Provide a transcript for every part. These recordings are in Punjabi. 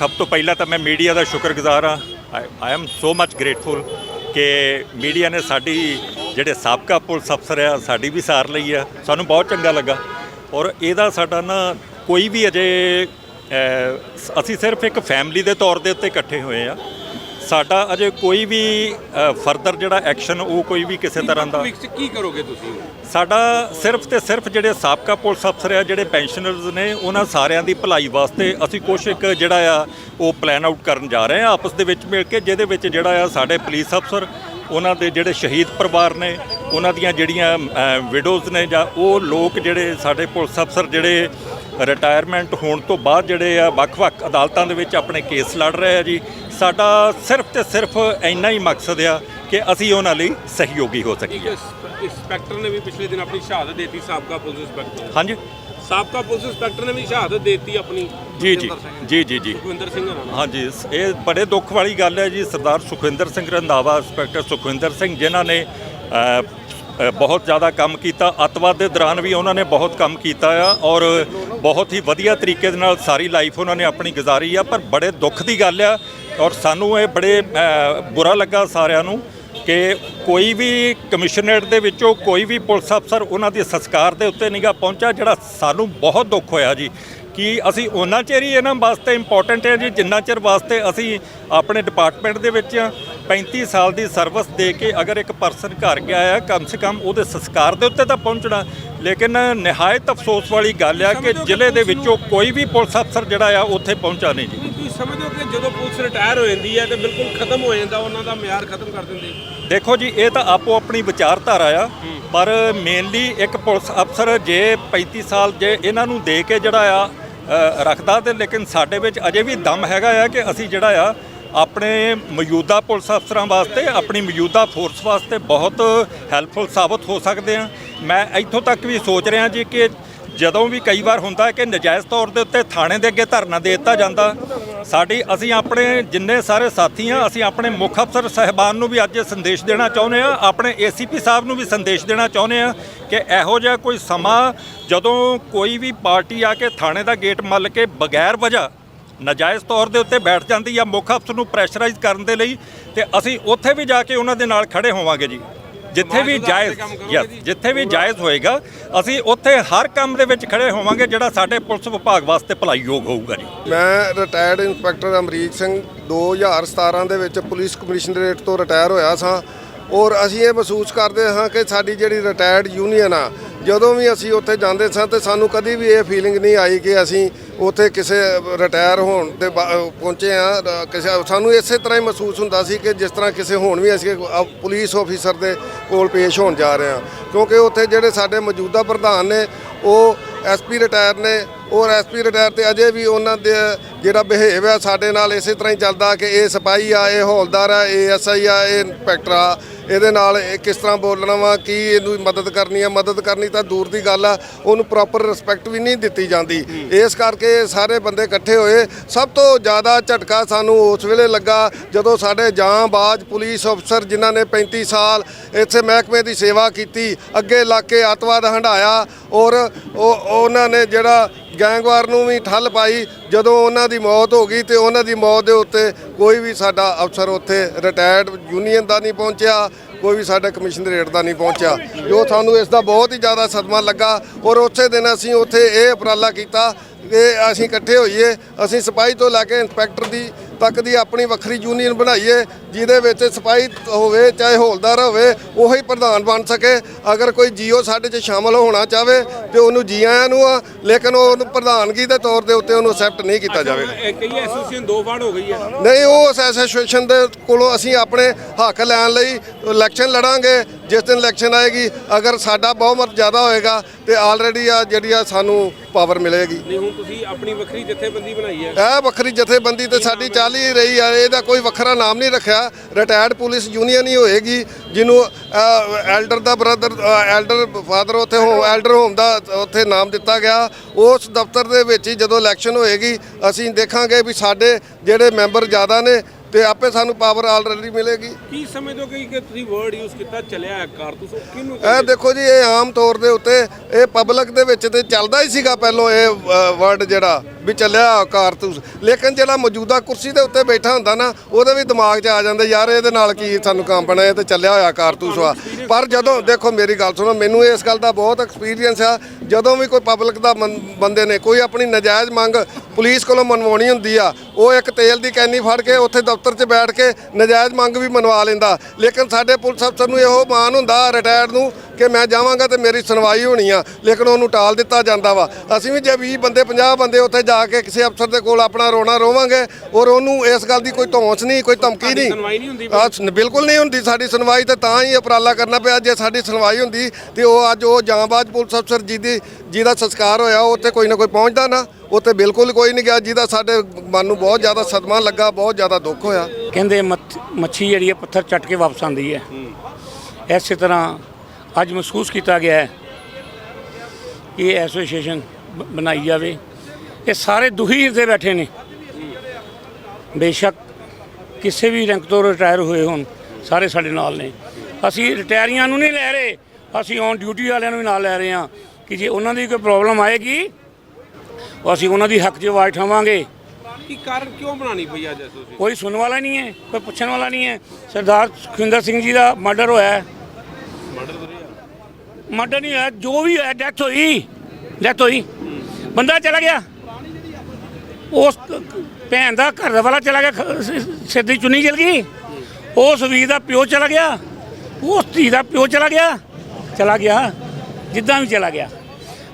ਸਭ ਤੋਂ ਪਹਿਲਾਂ ਤਾਂ ਮੈਂ ਮੀਡੀਆ ਦਾ ਸ਼ੁਕਰਗੁਜ਼ਾਰ ਹਾਂ। I am so much grateful ਕਿ ਮੀਡੀਆ ਨੇ ਸਾਡੀ ਜਿਹੜੇ ਸਾਬਕਾ ਪੁਲਿਸ ਅਫਸਰ ਆ, ਸਾਡੀ ਵੀ ਸਾਰ ਲਈ ਆ। ਸਾਨੂੰ ਬਹੁਤ ਚੰਗਾ ਲੱਗਾ। ਔਰ ਇਹਦਾ ਸਾਡਾ ਨਾ ਕੋਈ ਵੀ ਅਜੇ ਅਸੀਂ ਸਿਰਫ ਇੱਕ ਫੈਮਿਲੀ ਦੇ ਤੌਰ ਦੇ ਉੱਤੇ ਇਕੱਠੇ ਹੋਏ ਆ। ਸਾਡਾ ਅਜੇ ਕੋਈ ਵੀ ਫਰਦਰ ਜਿਹੜਾ ਐਕਸ਼ਨ ਉਹ ਕੋਈ ਵੀ ਕਿਸੇ ਤਰ੍ਹਾਂ ਦਾ ਭਵਿੱਖ 'ਚ ਕੀ ਕਰੋਗੇ ਤੁਸੀਂ? ਸਾਡਾ ਸਿਰਫ ਤੇ ਸਿਰਫ ਜਿਹੜੇ ਸਾਬਕਾ ਪੁਲਿਸ ਅਫਸਰ ਆ ਜਿਹੜੇ ਪੈਨਸ਼ਨਰਸ ਨੇ ਉਹਨਾਂ ਸਾਰਿਆਂ ਦੀ ਭਲਾਈ ਵਾਸਤੇ ਅਸੀਂ ਕੁਛ ਇੱਕ ਜਿਹੜਾ ਆ ਉਹ ਪਲਾਨ ਆਊਟ ਕਰਨ ਜਾ ਰਹੇ ਆ ਆਪਸ ਦੇ ਵਿੱਚ ਮਿਲ ਕੇ ਜਿਹਦੇ ਵਿੱਚ ਜਿਹੜਾ ਆ ਸਾਡੇ ਪੁਲਿਸ ਅਫਸਰ ਉਹਨਾਂ ਦੇ ਜਿਹੜੇ ਸ਼ਹੀਦ ਪਰਿਵਾਰ ਨੇ ਉਹਨਾਂ ਦੀਆਂ ਜਿਹੜੀਆਂ ਵਿਡੋਜ਼ ਨੇ ਜਾਂ ਉਹ ਲੋਕ ਜਿਹੜੇ ਸਾਡੇ ਪੁਲਿਸ ਅਫਸਰ ਜਿਹੜੇ ਰਿਟਾਇਰਮੈਂਟ ਹੋਣ ਤੋਂ ਬਾਅਦ ਜਿਹੜੇ ਆ ਵੱਖ-ਵੱਖ ਅਦਾਲਤਾਂ ਦੇ ਵਿੱਚ ਆਪਣੇ ਕੇਸ ਲੜ ਰਹੇ ਆ ਜੀ ਸਾਡਾ ਸਿਰਫ ਤੇ ਸਿਰਫ ਇੰਨਾ ਹੀ ਮਕਸਦ ਆ ਕਿ ਅਸੀਂ ਉਹਨਾਂ ਲਈ ਸਹਿਯੋਗੀ ਹੋ ਸਕੀਏ। ਇੰਸਪੈਕਟਰ ਨੇ ਵੀ ਪਿਛਲੇ ਦਿਨ ਆਪਣੀ ਸ਼ਹਾਦਤ ਦਿੱਤੀ ਸਾਬਕਾ ਪੁਲਿਸ ਇੰਸਪੈਕਟਰ ਹਾਂਜੀ। ਸਾਬਕਾ ਪੁਲਿਸ ਇੰਸਪੈਕਟਰ ਨੇ ਵੀ ਸ਼ਹਾਦਤ ਦਿੱਤੀ ਆਪਣੀ ਜੀ ਜੀ। ਜੀ ਜੀ ਜੀ। ਸੁਖਵਿੰਦਰ ਸਿੰਘ ਨੂੰ। ਹਾਂਜੀ ਇਹ ਬੜੇ ਦੁੱਖ ਵਾਲੀ ਗੱਲ ਹੈ ਜੀ ਸਰਦਾਰ ਸੁਖਵਿੰਦਰ ਸਿੰਘ ਰੰਧਾਵਾ ਇੰਸਪੈਕਟਰ ਸੁਖਵਿੰਦਰ ਸਿੰਘ ਜਿਨ੍ਹਾਂ ਨੇ ਬਹੁਤ ਜ਼ਿਆਦਾ ਕੰਮ ਕੀਤਾ। ਅੱਤਵਾਦ ਦੇ ਦੌਰਾਨ ਵੀ ਉਹਨਾਂ ਨੇ ਬਹੁਤ ਕੰਮ ਕੀਤਾ ਆ ਔਰ ਬਹੁਤ ਹੀ ਵਧੀਆ ਤਰੀਕੇ ਦੇ ਨਾਲ ਸਾਰੀ ਲਾਈਫ ਉਹਨਾਂ ਨੇ ਆਪਣੀ ਗੁਜ਼ਾਰੀ ਆ, ਪਰ ਬੜੇ ਦੁੱਖ ਦੀ ਗੱਲ ਆ ਔਰ ਸਾਨੂੰ ਇਹ ਬੜੇ ਬੁਰਾ ਲੱਗਾ ਸਾਰਿਆਂ ਨੂੰ ਕਿ ਕੋਈ ਵੀ ਕਮਿਸ਼ਨਰੇਟ ਦੇ ਵਿੱਚੋਂ ਕੋਈ ਵੀ ਪੁਲਿਸ ਅਫਸਰ ਉਹਨਾਂ ਦੇ ਸੰਸਕਾਰ ਦੇ ਉੱਤੇ ਨਿਗਾ ਪਹੁੰਚਾ, ਜਿਹੜਾ ਸਾਨੂੰ ਬਹੁਤ ਦੁੱਖ ਹੋਇਆ ਜੀ। ਕਿ ਅਸੀਂ ਉਹਨਾਂ ਚਿਰ ਹੀ ਇਹਨਾਂ ਵਾਸਤੇ ਇੰਪੋਰਟੈਂਟ ਹੈ ਜੀ, ਜਿੰਨਾ ਚਿਰ ਵਾਸਤੇ ਅਸੀਂ ਆਪਣੇ ਡਿਪਾਰਟਮੈਂਟ ਦੇ ਵਿੱਚ 35 ਸਾਲ ਦੀ ਸਰਵਿਸ ਦੇ ਕੇ ਅਗਰ ਇੱਕ ਪਰਸਨ ਘਰ ਗਿਆ ਆ ਕਮ ਸੇ ਕਮ ਉਹਦੇ ਸੰਸਕਾਰ ਦੇ ਉੱਤੇ ਤਾਂ ਪਹੁੰਚਣਾ। ਲੇਕਿਨ ਨਿਹਾਇਤ ਅਫਸੋਸ ਵਾਲੀ ਗੱਲ ਆ ਕਿ ਜ਼ਿਲ੍ਹੇ ਦੇ ਵਿੱਚੋਂ ਕੋਈ ਵੀ ਪੁਲਿਸ ਅਫਸਰ ਜਿਹੜਾ ਆ ਉੱਥੇ ਪਹੁੰਚਾ ਨਹੀਂ ਜੀ। ਤੁਸੀਂ ਸਮਝਦੇ ਹੋ ਕਿ ਜਦੋਂ ਪੁਲਿਸ ਰਿਟਾਇਰ ਹੋ ਜਾਂਦੀ ਹੈ ਤੇ ਬਿਲਕੁਲ ਖਤਮ ਹੋ ਜਾਂਦਾ ਉਹਨਾਂ ਦਾ ਮਿਆਰ ਖਤਮ ਕਰ ਦਿੰਦੇ। ਦੇਖੋ ਜੀ ਇਹ ਤਾਂ ਆਪੋ ਆਪਣੀ ਵਿਚਾਰਧਾਰਾ ਆ ਪਰ ਮੇਨਲੀ ਇੱਕ ਪੁਲਿਸ ਅਫਸਰ ਜੇ 35 ਸਾਲ ਜੇ ਇਹਨਾਂ ਨੂੰ ਦੇ ਕੇ ਜਿਹੜਾ ਆ ਰੱਖਦਾ ਤੇ ਲੇਕਿਨ ਸਾਡੇ ਵਿੱਚ ਅਜੇ ਵੀ ਦਮ ਹੈਗਾ ਆ ਕਿ ਅਸੀਂ ਜਿਹੜਾ ਆ ਆਪਣੇ ਮੌਜੂਦਾ ਪੁਲਿਸ ਅਫਸਰਾਂ ਵਾਸਤੇ, ਆਪਣੀ ਮੌਜੂਦਾ ਫੋਰਸ ਵਾਸਤੇ ਬਹੁਤ ਹੈਲਪਫੁਲ ਸਾਬਤ ਹੋ ਸਕਦੇ ਆ ਮੈਂ ਇੱਥੋਂ ਤੱਕ ਵੀ ਸੋਚ ਰਿਹਾ ਜੀ ਕਿ ਜਦੋਂ ਵੀ ਕਈ ਵਾਰ ਹੁੰਦਾ ਹੈ ਕਿ ਨਜਾਇਜ਼ ਤੌਰ ਦੇ ਉੱਤੇ ਥਾਣੇ ਦੇ ਅੱਗੇ ਧਰਨਾ ਦੇ ਦਿੱਤਾ ਜਾਂਦਾ, ਸਾਡੀ, ਅਸੀਂ ਆਪਣੇ ਜਿੰਨੇ ਸਾਰੇ ਸਾਥੀ ਆ ਅਸੀਂ ਆਪਣੇ ਮੁੱਖ ਅਫਸਰ ਸਹਿਬਾਨ ਨੂੰ ਵੀ ਅੱਜ ਇਹ ਸੰਦੇਸ਼ ਦੇਣਾ ਚਾਹੁੰਦੇ ਆ ਆਪਣੇ ਏਸੀਪੀ ਸਾਹਿਬ ਨੂੰ ਵੀ ਸੰਦੇਸ਼ ਦੇਣਾ ਚਾਹੁੰਦੇ ਆ ਕਿ ਇਹੋ ਜਿਹਾ ਕੋਈ ਸਮਾਂ ਜਦੋਂ ਕੋਈ ਵੀ ਪਾਰਟੀ ਆ ਕੇ ਥਾਣੇ ਦਾ ਗੇਟ ਮੱਲ ਕੇ ਬਗੈਰ ਵਜ੍ਹਾ ਨਜਾਇਜ਼ ਤੌਰ ਦੇ ਉੱਤੇ ਬੈਠ ਜਾਂਦੀ ਆ ਮੁੱਖ ਅਫਸਰ ਨੂੰ ਪ੍ਰੈਸ਼ਰਾਈਜ਼ ਕਰਨ ਦੇ ਲਈ ਤੇ ਅਸੀਂ ਉੱਥੇ ਵੀ ਜਾ ਕੇ ਉਹਨਾਂ ਦੇ ਨਾਲ ਖੜੇ ਹੋਵਾਂਗੇ ਜੀ। ਜਿੱਥੇ ਵੀ ਜਾਇਜ਼ ਯੈਸ ਜੀ? ਜਿੱਥੇ ਵੀ ਜਾਇਜ਼ ਹੋਏਗਾ ਅਸੀਂ ਉੱਥੇ ਹਰ ਕੰਮ ਦੇ ਵਿੱਚ ਖੜੇ ਹੋਵਾਂਗੇ ਜਿਹੜਾ ਸਾਡੇ ਪੁਲਿਸ ਵਿਭਾਗ ਵਾਸਤੇ ਭਲਾਈਯੋਗ ਹੋਊਗਾ ਜੀ। ਮੈਂ ਰਿਟਾਇਰਡ ਇੰਸਪੈਕਟਰ ਅਮਰੀਕ ਸਿੰਘ 2017 ਦੇ ਵਿੱਚ ਪੁਲਿਸ ਕਮਿਸ਼ਨਰੇਟ ਤੋਂ ਰਿਟਾਇਰ ਹੋਇਆ ਸਾਂ। ਔਰ ਅਸੀਂ ਇਹ ਮਹਿਸੂਸ ਕਰਦੇ ਹਾਂ ਕਿ ਸਾਡੀ ਜਿਹੜੀ ਰਿਟਾਇਰਡ ਯੂਨੀਅਨ ਆ ਜਦੋਂ ਵੀ ਅਸੀਂ ਉੱਥੇ ਜਾਂਦੇ ਸਾਂ ਤੇ ਸਾਨੂੰ ਕਦੀ ਵੀ ਇਹ ਫੀਲਿੰਗ ਨਹੀਂ ਆਈ ਕਿ ਅਸੀਂ ਉੱਥੇ ਕਿਸੇ ਰਿਟਾਇਰ ਹੋਣ ਤੇ ਬਾ- ਪਹੁੰਚੇ ਆ ਕਿਸੇ ਸਾਨੂੰ ਇਸੇ ਤਰ੍ਹਾਂ ਹੀ ਮਹਿਸੂਸ ਹੁੰਦਾ ਸੀ ਕਿ ਜਿਸ ਤਰ੍ਹਾਂ ਕਿਸੇ ਹੋਣ ਵੀ ਅਸੀਂ ਪੁਲਿਸ ਆਫੀਸਰ ਦੇ ਕੋਲ ਪੇਸ਼ ਹੋਣ ਜਾ ਰਹੇ ਹਾਂ। ਕਿਉਂਕਿ ਉੱਥੇ ਜਿਹੜੇ ਸਾਡੇ ਮੌਜੂਦਾ ਪ੍ਰਧਾਨ ਨੇ, ਉਹ ਐਸਪੀ ਰਿਟਾਇਰ ਨੇ ਔਰ ਐਸਪੀ ਰਿਟਾਇਰ ਤੇ ਅਜੇ ਵੀ ਉਹਨਾਂ ਦੇ ਜਿਹੜਾ ਬਿਹੇਵ ਆ, ਸਾਡੇ ਨਾਲ ਇਸੇ ਤਰ੍ਹਾਂ ਹੀ ਚੱਲਦਾ ਕਿ ਇਹ ਸਿਪਾਹੀ ਆ, ਇਹ ਹੌਲਦਾਰ ਆ, ਇਹ ਐਸਆਈ ਆ, ਇਹ ਇੰਸਪੈਕਟਰ ਆ। ਇਹਦੇ ਨਾਲ ਇਹ ਕਿਸ ਤਰ੍ਹਾਂ ਬੋਲਣਾ ਵਾ, ਕੀ ਇਹਨੂੰ ਮਦਦ ਕਰਨੀ ਆ, ਮਦਦ ਕਰਨੀ ਤਾਂ ਦੂਰ ਦੀ ਗੱਲ ਆ, ਉਹਨੂੰ ਪ੍ਰੋਪਰ ਰਿਸਪੈਕਟ ਵੀ ਨਹੀਂ ਦਿੱਤੀ ਜਾਂਦੀ। ਇਸ ਕਰਕੇ ਸਾਰੇ ਬੰਦੇ ਇਕੱਠੇ ਹੋਏ, ਸਭ ਤੋਂ ਜ਼ਿਆਦਾ ਝਟਕਾ ਸਾਨੂੰ ਉਸ ਵੇਲੇ ਲੱਗਾ ਜਦੋਂ ਸਾਡੇ ਜਾਂਬਾਜ਼ ਪੁਲਿਸ ਅਫਸਰ ਜਿਨ੍ਹਾਂ ਨੇ 35 ਸਾਲ ਇੱਥੇ ਮਹਿਕਮੇ ਦੀ ਸੇਵਾ ਕੀਤੀ, ਅੱਗੇ ਲੱਗ ਕੇ ਅੱਤਵਾਦ ਹੰਡਾਇਆ ਔਰ ਉਹ, ਉਹਨਾਂ ਨੇ ਜਿਹੜਾ ਗੈਂਗਵਾਰ ਨੂੰ ਵੀ ਠੱਲ ਪਾਈ। ਜਦੋਂ ਉਹਨਾਂ ਦੀ ਮੌਤ ਹੋ ਗਈ ਤੇ ਉਹਨਾਂ ਦੀ ਮੌਤ ਦੇ ਉੱਤੇ ਕੋਈ ਵੀ ਸਾਡਾ ਅਫਸਰ ਉੱਥੇ ਰਿਟਾਇਰਡ ਯੂਨੀਅਨ ਦਾ ਨਹੀਂ ਪਹੁੰਚਿਆ, ਕੋਈ ਵੀ ਸਾਡਾ ਕਮਿਸ਼ਨਰੇਟ ਦਾ ਨਹੀਂ ਪਹੁੰਚਿਆ। ਜੋ ਸਾਨੂੰ ਇਸ ਦਾ ਬਹੁਤ ਹੀ ਜ਼ਿਆਦਾ ਸਦਮਾ ਲੱਗਾ ਔਰ ਉਸੇ ਦਿਨ ਅਸੀਂ ਉੱਥੇ ਇਹ ਉਪਰਾਲਾ ਕੀਤਾ ਕਿ ਅਸੀਂ ਇਕੱਠੇ ਹੋਈਏ, ਅਸੀਂ ਸਿਪਾਹੀ ਤੋਂ ਲੈ ਕੇ ਇੰਸਪੈਕਟਰ ਦੀ ਤੱਕ ਦੀ ਆਪਣੀ ਵੱਖਰੀ ਯੂਨੀਅਨ ਬਣਾਈਏ ਜਿਹਦੇ ਵਿੱਚ ਸਿਪਾਹੀ ਹੋਵੇ ਚਾਹੇ ਹੌਲਦਾਰ ਹੋਵੇ ਉਹੀ ਪ੍ਰਧਾਨ ਬਣ ਸਕੇ। ਅਗਰ ਕੋਈ ਜੀਓ ਸਾਡੇ 'ਚ ਸ਼ਾਮਲ ਹੋਣਾ ਚਾਹਵੇ ਤੇ ਉਹਨੂੰ ਜੀ ਆਇਆਂ ਨੂੰ ਆ ਲੇਕਿਨ ਉਹਨੂੰ ਪ੍ਰਧਾਨਗੀ ਦੇ ਤੌਰ ਦੇ ਉੱਤੇ ਉਹਨੂੰ ਅਸੈਪਟ ਨਹੀਂ ਕੀਤਾ ਜਾਵੇਗਾ ਕਈ ਐਸੋਸੀਏਸ਼ਨ ਦੋ ਵਾਰ ਹੋ ਗਈ ਹੈ। ਨਹੀਂ ਉਹ ਐਸੋਸੀਏਸ਼ਨ ਦੇ ਕੋਲੋਂ ਅਸੀਂ ਆਪਣੇ ਹੱਕ ਲੈਣ ਲਈ ਇਲੈਕਸ਼ਨ ਲੜਾਂਗੇ। ਜਿਸ ਦਿਨ ਇਲੈਕਸ਼ਨ ਆਏਗੀ ਅਗਰ ਸਾਡਾ ਬਹੁਮਤ ਜ਼ਿਆਦਾ ਹੋਏਗਾ ਤੇ ਆਲਰੇਡੀ ਆ ਜਿਹੜੀ ਆ ਸਾਨੂੰ ਪਾਵਰ ਮਿਲੇਗੀ। ਨਹੀਂ ਹੁਣ ਤੁਸੀਂ ਆਪਣੀ ਵੱਖਰੀ ਜਥੇਬੰਦੀ ਬਣਾਈ ਹੈ। ਇਹ ਵੱਖਰੀ ਜਥੇਬੰਦੀ ਤੇ ਸਾਡੀ ਚੱਲ ਹੀ ਰਹੀ ਆ ਇਹਦਾ ਕੋਈ ਵੱਖਰਾ ਨਾਮ ਨਹੀਂ ਰੱਖਿਆ। ਰਿਟਾਇਰਡ ਪੁਲਿਸ ਯੂਨੀਅਨ ਹੀ ਹੋਏਗੀ ਜਿਹਨੂੰ ਐਲਡਰ ਦਾ ਬ੍ਰਦਰ ਐਲਡਰ ਫਾਦਰ ਉੱਥੇ ਹੋ ਐਲਡਰ ਹੋਮ ਦਾ ਉੱਥੇ ਨਾਮ ਦਿੱਤਾ ਗਿਆ। ਉਸ ਦਫ਼ਤਰ ਦੇ ਵਿੱਚ ਹੀ ਜਦੋਂ ਇਲੈਕਸ਼ਨ ਹੋਏਗੀ ਅਸੀਂ ਦੇਖਾਂਗੇ ਵੀ ਸਾਡੇ ਜਿਹੜੇ ਮੈਂਬਰ ਜ਼ਿਆਦਾ ਨੇ ਤੇ ਆਪੇ ਸਾਨੂੰ ਪਾਵਰ ਆਲਰੇਡੀ ਮਿਲੇਗੀ। ਕੀ ਸਮਝਦੇ ਕਿ ਕਿ ਤੁਸੀਂ ਵਰਡ ਯੂਜ਼ ਕੀਤਾ ਚੱਲਿਆ ਹੈ ਕਾਰਤੂਸ ਕਿਹਨੂੰ ਇਹ ਦੇਖੋ ਜੀ ਇਹ ਆਮ ਤੌਰ ਦੇ ਉੱਤੇ ਇਹ ਪਬਲਿਕ ਦੇ ਵਿੱਚ ਤੇ ਚੱਲਦਾ ਹੀ ਸੀਗਾ ਪਹਿਲਾਂ ਇਹ ਵਰਡ ਜਿਹੜਾ। ਵੀ ਚੱਲਿਆ ਕਾਰਤੂਸ ਲੇਕਿਨ ਜਿਹੜਾ ਮੌਜੂਦਾ ਕੁਰਸੀ ਦੇ ਉੱਤੇ ਬੈਠਾ ਹੁੰਦਾ ਨਾ, ਉਹਦੇ ਵੀ ਦਿਮਾਗ 'ਚ ਆ ਜਾਂਦਾ, ਯਾਰ ਇਹਦੇ ਨਾਲ ਕੀ ਸਾਨੂੰ ਕੰਮ ਪੈਣਾ, ਇਹ ਤੇ ਚੱਲਿਆ ਹੋਇਆ ਕਾਰਤੂਸ ਵਾ ਪਰ ਜਦੋਂ, ਦੇਖੋ ਮੇਰੀ ਗੱਲ ਸੁਣੋ, ਮੈਨੂੰ ਇਸ ਗੱਲ ਦਾ ਬਹੁਤ ਐਕਸਪੀਰੀਅੰਸ ਆ। ਜਦੋਂ ਵੀ ਕੋਈ ਪਬਲਿਕ ਦਾ ਮਨ- ਬੰਦੇ ਨੇ ਕੋਈ ਆਪਣੀ ਨਜਾਇਜ਼ ਮੰਗ ਪੁਲਿਸ ਕੋਲੋਂ ਮਨਵਾਉਣੀ ਹੁੰਦੀ ਆ, ਉਹ ਇੱਕ ਤੇਲ ਦੀ ਕੈਨੀ ਫੜ ਕੇ ਉੱਥੇ ਦਫ਼ਤਰ 'ਚ ਬੈਠ ਕੇ ਨਜਾਇਜ਼ ਮੰਗ ਵੀ ਮਨਵਾ ਲੈਂਦਾ। ਲੇਕਿਨ ਸਾਡੇ ਪੁਲਿਸ ਅਫਸਰ ਨੂੰ ਇਹੋ ਮਾਣ ਹੁੰਦਾ ਰਿਟਾਇਰਡ ਨੂੰ ਕਿ ਮੈਂ ਜਾਵਾਂਗਾ ਤੇ ਮੇਰੀ ਸੁਣਵਾਈ ਹੋਣੀ ਆ ਲੇਕਿਨ ਉਹਨੂੰ ਟਾਲ ਦਿੱਤਾ ਜਾਂਦਾ ਵਾ। ਅਸੀਂ ਵੀ ਜੇ 20 ਬੰਦੇ 50 ਬੰਦੇ ਉੱਥੇ ਜਾ ਕੇ ਕਿਸੇ ਅਫਸਰ ਦੇ ਕੋਲ ਆਪਣਾ ਰੋਣਾ ਰੋਵਾਂਗੇ ਔਰ ਉਹਨੂੰ ਇਸ ਗੱਲ ਦੀ ਕੋਈ ਧੌਂਸ ਨਹੀਂ ਕੋਈ ਧਮਕੀ ਨਹੀਂ। ਸੁਣਵਾਈ ਨਹੀਂ ਹੁੰਦੀ ਬਿਲਕੁਲ ਨਹੀਂ ਹੁੰਦੀ ਸਾਡੀ ਸੁਣਵਾਈ ਤੇ ਤਾਂ ਹੀ ਉਪਰਾਲਾ ਕਰਨਾ ਪਿਆ। ਜੇ ਸਾਡੀ ਸੁਣਵਾਈ ਹੁੰਦੀ ਤੇ ਉਹ ਅੱਜ ਉਹ ਜਾਂਬਾਜ਼ ਪੁਲਿਸ ਅਫਸਰ ਜਿਹਦੀ ਜਿਹਦਾ ਸੰਸਕਾਰ ਹੋਇਆ ਉਹ ਉੱਥੇ ਕੋਈ ਨਾ ਕੋਈ ਪਹੁੰਚਦਾ ਨਾ। ਉੱਥੇ ਬਿਲਕੁਲ ਕੋਈ ਨਹੀਂ ਗਿਆ ਜਿਹਦਾ ਸਾਡੇ ਮਨ ਨੂੰ ਬਹੁਤ ਜ਼ਿਆਦਾ ਸਦਮਾ ਲੱਗਾ ਬਹੁਤ ਜ਼ਿਆਦਾ ਦੁੱਖ ਹੋਇਆ। ਕਹਿੰਦੇ ਮੱਛੀ ਜਿਹੜੀ ਹੈ ਪੱਥਰ ਚੱਟ ਕੇ ਵਾਪਸ ਆਉਂਦੀ ਹੈ। ਇਸੇ ਤਰ੍ਹਾਂ ਅੱਜ ਮਹਿਸੂਸ ਕੀਤਾ ਗਿਆ ਹੈ ਕਿ ਇਹ ਐਸੋਸੀਏਸ਼ਨ ਬਣਾਈ ਜਾਵੇ। ਇਹ ਸਾਰੇ ਦੁਖੀ ਹਿਰਦੇ ਬੈਠੇ ਨੇ। ਬੇਸ਼ੱਕ ਕਿਸੇ ਵੀ ਰੈਂਕ ਤੋਂ ਰਿਟਾਇਰ ਹੋਏ ਹੋਣ ਸਾਰੇ ਸਾਡੇ ਨਾਲ ਨੇ। ਅਸੀਂ ਰਿਟਾਇਰੀਆਂ ਨੂੰ ਨਹੀਂ ਲੈ ਰਹੇ ਅਸੀਂ ਔਨ ਡਿਊਟੀ ਵਾਲਿਆਂ ਨੂੰ ਵੀ ਨਾਲ ਲੈ ਰਹੇ ਹਾਂ ਕਿ ਜੇ ਉਹਨਾਂ ਦੀ ਕੋਈ ਪ੍ਰੋਬਲਮ ਆਏਗੀ ਉਹ ਅਸੀਂ ਉਹਨਾਂ ਦੀ ਹੱਕ 'ਚ ਆਵਾਜ਼ ਉਠਾਵਾਂਗੇ। ਕੀ ਕਾਰਨ ਕਿਉਂ ਬਣਾਣੀ ਪਈ ਅੱਜ ਐਸੋਸੀਏਸ਼ਨ? ਕੋਈ ਸੁਣਨ ਵਾਲਾ ਨਹੀਂ ਹੈ ਕੋਈ ਪੁੱਛਣ ਵਾਲਾ ਨਹੀਂ ਹੈ। ਸਰਦਾਰ ਸੁਖਿੰਦਰ ਸਿੰਘ ਜੀ ਦਾ ਮਰਡਰ ਹੋਇਆ ਹੈ। ਮਰਡਰ ਨਹੀਂ ਹੋਇਆ ਜੋ ਵੀ ਹੋਇਆ ਡੈਥ ਹੋਈ ਡੈਥ ਹੋਈ। ਬੰਦਾ ਚਲਾ ਗਿਆ। ਉਸ ਭੈਣ ਦਾ ਘਰ ਵਾਲਾ ਚਲਾ ਗਿਆ ਖ- ਸ- ਸਿਰ ਦੀ ਚੁੰਨੀ ਜਲ ਗਈ। ਉਸ ਵੀਰ ਦਾ ਪਿਓ ਚਲਾ ਗਿਆ। ਉਸ ਧੀ ਦਾ ਪਿਓ ਚਲਾ ਗਿਆ। ਚਲਾ ਗਿਆ। ਜਿੱਦਾਂ ਵੀ ਚਲਾ ਗਿਆ।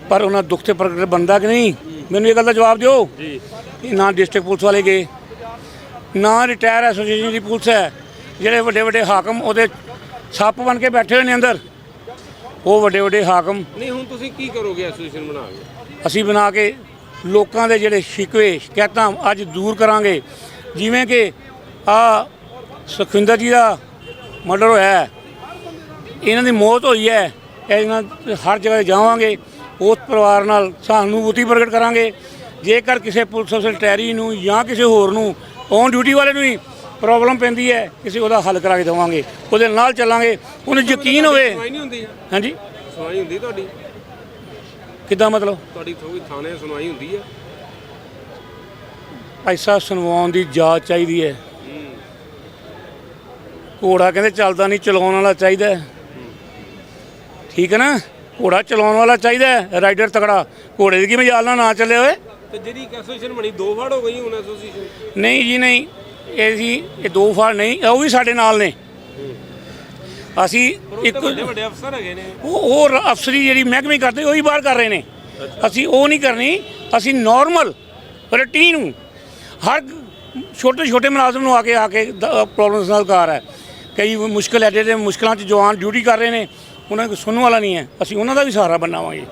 ਪਰ ਉਹਨਾਂ ਦੁੱਖ ਤੇ ਪ੍ਰਗਟ ਬੰਦਾ ਕਿ ਨਹੀਂ? ਮੈਨੂੰ ਇਹ ਗੱਲ ਦਾ ਜਵਾਬ ਦਿਓ। ਜੀ। ਨਾ ਡਿਸਟ੍ਰਿਕਟ ਪੁਲਿਸ ਵਾਲੇ ਗਏ। ਨਾ ਰਿਟਾਇਰ ਐਸੋਸੀਏਸ਼ਨ ਦੀ ਪੁਲਿਸ ਹੈ। ਜਿਹੜੇ ਵੱਡੇ ਵੱਡੇ ਹਾਕਮ ਉਹਦੇ ਸੱਪ ਬਣ ਕੇ ਬੈਠੇ ਹੋਏ ਨੇ ਅੰਦਰ। ਉਹ ਵੱਡੇ ਵੱਡੇ ਹਾਕਮ ਨਹੀਂ ਹੁਣ ਤੁਸੀਂ ਕੀ ਕਰੋਗੇ ਐਸੋਸੀਏਸ਼ਨ ਬਣਾ ਕੇ? ਅਸੀਂ ਬਣਾ ਕੇ ਲੋਕਾਂ ਦੇ ਜਿਹੜੇ ਸ਼ਿਕਵੇ ਸ਼ਿਕਾਇਤਾਂ ਅੱਜ ਦੂਰ ਕਰਾਂਗੇ। ਜਿਵੇਂ ਕਿ ਆ ਸੁਖਵਿੰਦਰ ਜੀ ਦਾ ਮਰਡਰ ਹੋਇਆ ਹੈ। ਇਹਨਾਂ ਦੀ ਮੌਤ ਹੋਈ ਹੈ। ਇਹਨਾਂ ਹਰ ਜਗ੍ਹਾ ਜਾਵਾਂਗੇ। ਉਸ ਪਰਿਵਾਰ ਨਾਲ ਸਹਾਨੁਭੂਤੀ ਪ੍ਰਗਟ ਕਰਾਂਗੇ। ਜੇਕਰ ਕਿਸੇ ਪੁਲਿਸ ਅਫਸਰ ਟੈਰੀ ਨੂੰ ਜਾਂ ਕਿਸੇ ਹੋਰ ਨੂੰ ਔਨ ਡਿਊਟੀ ਵਾਲੇ ਨੂੰ ਹੀ ਪ੍ਰੋਬਲਮ ਪੈਂਦੀ ਹੈ ਕਿਸੇ ਉਹਦਾ ਹੱਲ ਕਰਾ ਕੇ ਦੇਵਾਂਗੇ ਉਹਦੇ ਨਾਲ ਚੱਲਾਂਗੇ ਉਹਨੂੰ ਯਕੀਨ ਹੋਵੇ। ਸੁਣਵਾਈ ਨਹੀਂ ਹੁੰਦੀ? ਹਾਂਜੀ? ਸੁਣਵਾਈ ਹੁੰਦੀ ਤੁਹਾਡੀ? ਕਿੱਦਾਂ ਮਤਲਬ? ਤੁਹਾਡੀ ਥੋੜੀ ਥਾਣੇ ਸੁਣਵਾਈ ਹੁੰਦੀ ਹੈ। ਐਸਾ ਸੁਣਵਾਉਣ ਦੀ ਜਾਂਚ ਚਾਹੀਦੀ ਹੈ। ਘੋੜਾ ਕਹਿੰਦੇ ਚੱਲਦਾ ਨਹੀਂ ਚਲਾਉਣ ਵਾਲਾ ਚਾਹੀਦਾ। ਠੀਕ ਹੈ ਨਾ? ਘੋੜਾ ਚਲਾਉਣ ਵਾਲਾ ਚਾਹੀਦਾ ਰਾਈਡਰ ਤਕੜਾ। ਘੋੜੇ ਦੀ ਕੀ ਮਜਾਲ ਨਾਲ ਨਾ ਚੱਲੇ ਹੋਏ? ਤੇ ਜਿਹੜੀ ਐਸੋਸੀਏਸ਼ਨ ਬਣੀ ਦੋ ਫਾੜ ਹੋ ਗਈ ਹੁਣ ਐਸੋਸੀਏਸ਼ਨ ਨਹੀਂ ਜੀ ਨਹੀਂ। ਇਹ ਜੀ ਇਹ ਦੋ ਫਾੜ ਨਹੀਂ ਉਹ ਵੀ ਸਾਡੇ ਨਾਲ ਨੇ। ਅਸੀਂ ਇੱਕ ਵੱਡੇ ਵੱਡੇ ਅਫਸਰ ਹੈਗੇ ਨੇ। ਉਹ ਉਹ ਅਫਸਰੀ ਜਿਹੜੀ ਮਹਿਕਮੇ ਕਰਦੇ ਉਹੀ ਬਾਹਰ ਕਰ ਰਹੇ ਨੇ। ਅਸੀਂ ਉਹ ਨਹੀਂ ਕਰਨੀ ਅਸੀਂ ਨਾਰਮਲ ਰੂਟੀਨ ਨੂੰ ਹਰ ਛੋਟੇ ਛੋਟੇ ਮੁਲਾਜ਼ਮ ਨੂੰ ਆ ਕੇ ਆ ਕੇ ਪ੍ਰੋਬਲਮਸ ਨਾਲ ਕਾਰ ਹੈ। ਕਈ ਮੁਸ਼ਕਲ ਐਡੇ ਦੇ ਮੁਸ਼ਕਲਾਂ 'ਚ ਜਵਾਨ ਡਿਊਟੀ ਕਰ ਰਹੇ ਨੇ ਉਹਨਾਂ ਨੂੰ ਸੁਣਨ ਵਾਲਾ ਨਹੀਂ ਹੈ। ਅਸੀਂ ਉਹਨਾਂ ਦਾ ਵੀ ਸਹਾਰਾ ਬਣਾਵਾਂਗੇ।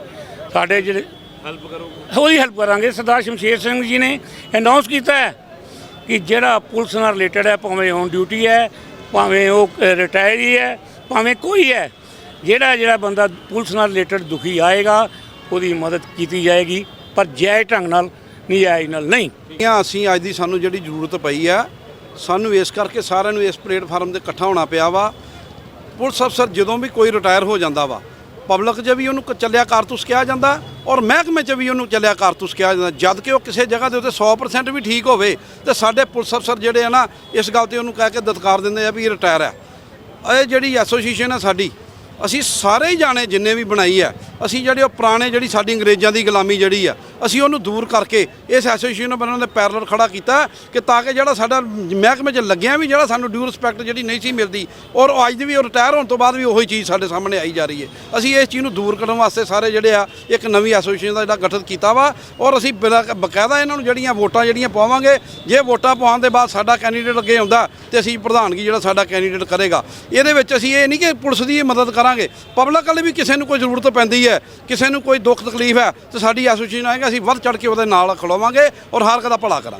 ਸਾਡੇ ਜਿਹੜੇ ਹੈਲਪ ਕਰੋਗੇ ਉਹਦੀ ਹੈਲਪ ਕਰਾਂਗੇ। ਸਰਦਾਰ ਸ਼ਮਸ਼ੇਰ ਸਿੰਘ ਜੀ ਨੇ ਅਨਾਉਂਸ ਕੀਤਾ ਹੈ ਕਿ ਜਿਹੜਾ ਪੁਲਿਸ ਨਾਲ ਰਿਲੇਟਡ ਹੈ, ਭਾਵੇਂ ਔਨ ਡਿਊਟੀ ਹੈ, ਭਾਵੇਂ ਉਹ ਰਿਟਾਇਰ ਹੀ ਹੈ, ਭਾਵੇਂ ਕੋਈ ਹੈ, ਜਿਹੜਾ ਜਿਹੜਾ ਬੰਦਾ ਪੁਲਿਸ ਨਾਲ ਰਿਲੇਟਡ ਦੁਖੀ ਆਏਗਾ, ਉਹਦੀ ਮਦਦ ਕੀਤੀ ਜਾਏਗੀ, ਪਰ ਜਾਇਜ਼ ਢੰਗ ਨਾਲ, ਨਜਾਇਜ਼ ਨਾਲ ਨਹੀਂ। ਅਸੀਂ ਅੱਜ ਦੀ ਸਾਨੂੰ ਜਿਹੜੀ ਜ਼ਰੂਰਤ ਪਈ ਆ, ਸਾਨੂੰ ਇਸ ਕਰਕੇ ਸਾਰਿਆਂ ਨੂੰ ਇਸ ਪਲੇਟਫਾਰਮ ਤੇ ਇਕੱਠਾ ਹੋਣਾ ਪਿਆ ਵਾ। ਪੁਲਿਸ ਅਫਸਰ ਜਦੋਂ ਵੀ ਕੋਈ ਰਿਟਾਇਰ ਹੋ ਜਾਂਦਾ ਵਾ ਪਬਲਿਕ 'ਚ ਵੀ ਉਹਨੂੰ ਕ- ਚੱਲਿਆ ਕਾਰਤੂਸ ਕਿਹਾ ਜਾਂਦਾ ਔਰ ਮਹਿਕਮੇ 'ਚ ਵੀ ਉਹਨੂੰ ਚੱਲਿਆ ਕਾਰਤੂਸ ਕਿਹਾ ਜਾਂਦਾ। ਜਦ ਕਿ ਉਹ ਕਿਸੇ ਜਗ੍ਹਾ ਦੇ ਉੱਤੇ 100% ਵੀ ਠੀਕ ਹੋਵੇ ਤੇ ਸਾਡੇ ਪੁਲਿਸ ਅਫਸਰ ਜਿਹੜੇ ਆ ਨਾ, ਇਸ ਗੱਲ ਤੇ ਉਹਨੂੰ ਕਹਿ ਕੇ ਦਤਕਾਰ ਦਿੰਦੇ ਆ ਵੀ ਇਹ ਰਿਟਾਇਰ ਆ। ਇਹ ਜਿਹੜੀ ਐਸੋਸੀਏਸ਼ਨ ਆ ਸਾਡੀ ਅਸੀਂ ਸਾਰੇ ਹੀ ਜਾਣੇ ਜਿੰਨੇ ਵੀ ਬਣਾਈ ਆ, ਅਸੀਂ ਜਿਹੜੇ ਉਹ ਪੁਰਾਣੇ ਜਿਹੜੀ ਸਾਡੀ ਅੰਗਰੇਜ਼ਾਂ ਦੀ ਗੁਲਾਮੀ ਜਿਹੜੀ ਆ, ਅਸੀਂ ਉਹਨੂੰ ਦੂਰ ਕਰਕੇ ਇਸ ਐਸੋਸੀਏਸ਼ਨ ਨੂੰ ਬਣਾਉਣ ਦੇ ਪੈਰਲਲ ਖੜਾ ਕੀਤਾ ਕਿ ਤਾਂ ਕਿ ਜਿਹੜਾ ਸਾਡਾ ਮਹਿਕਮੇ 'ਚ ਲੱਗਿਆ ਵੀ ਜਿਹੜਾ ਸਾਨੂੰ ਡਿਊ ਰਿਸਪੈਕਟ ਜਿਹੜੀ ਨਹੀਂ ਸੀ ਮਿਲਦੀ, ਔਰ ਉਹ ਅੱਜ ਦੀ ਵੀ ਉਹ ਰਿਟਾਇਰ ਹੋਣ ਤੋਂ ਬਾਅਦ ਵੀ ਉਹੀ ਚੀਜ਼ ਸਾਡੇ ਸਾਹਮਣੇ ਆਈ ਜਾ ਰਹੀ ਹੈ। ਅਸੀਂ ਇਸ ਚੀਜ਼ ਨੂੰ ਦੂਰ ਕਰਨ ਵਾਸਤੇ ਸਾਰੇ ਜਿਹੜੇ ਆ, ਇੱਕ ਨਵੀਂ ਐਸੋਸੀਏਸ਼ਨ ਦਾ ਜਿਹੜਾ ਗਠਨ ਕੀਤਾ ਵਾ, ਔਰ ਅਸੀਂ ਬਕਾਇਦਾ ਇਹਨਾਂ ਨੂੰ ਜਿਹੜੀਆਂ ਵੋਟਾਂ ਜਿਹੜੀਆਂ ਪਾਵਾਂਗੇ, ਜੇ ਵੋਟਾਂ ਪਾਉਣ ਦੇ ਬਾਅਦ ਸਾਡਾ ਕੈਂਡੀਡੇਟ ਅੱਗੇ ਆਉਂਦਾ, ਤੇ ਅਸੀਂ ਪ੍ਰਧਾਨਗੀ ਜਿਹੜਾ ਸਾਡਾ ਕੈਂਡੀਡੇਟ ਕਰੇਗਾ। ਇਹਦੇ ਵਿੱਚ ਅਸੀਂ ਇਹ ਨਹੀਂ ਕਿ ਪੁਲਿਸ ਦੀ ਮਦਦ ਕਰਾਂ ਕਰਾਂਗੇ। ਪਬਲਿਕ ਲਈ ਵੀ ਕਿਸੇ ਨੂੰ ਕੋਈ ਜ਼ਰੂਰਤ ਪੈਂਦੀ ਹੈ, ਕਿਸੇ ਨੂੰ ਕੋਈ ਦੁੱਖ ਤਕਲੀਫ ਹੈ, ਤੇ ਸਾਡੀ ਐਸੋਸੀਏਸ਼ਨ ਆਏਗਾ, ਅਸੀਂ ਵੱਧ ਚੜ ਕੇ ਉਹਦੇ ਨਾਲ ਖਲੋਵਾਂਗੇ ਔਰ ਹਰ ਇੱਕ ਦਾ ਭਲਾ ਕਰਾਂਗੇ।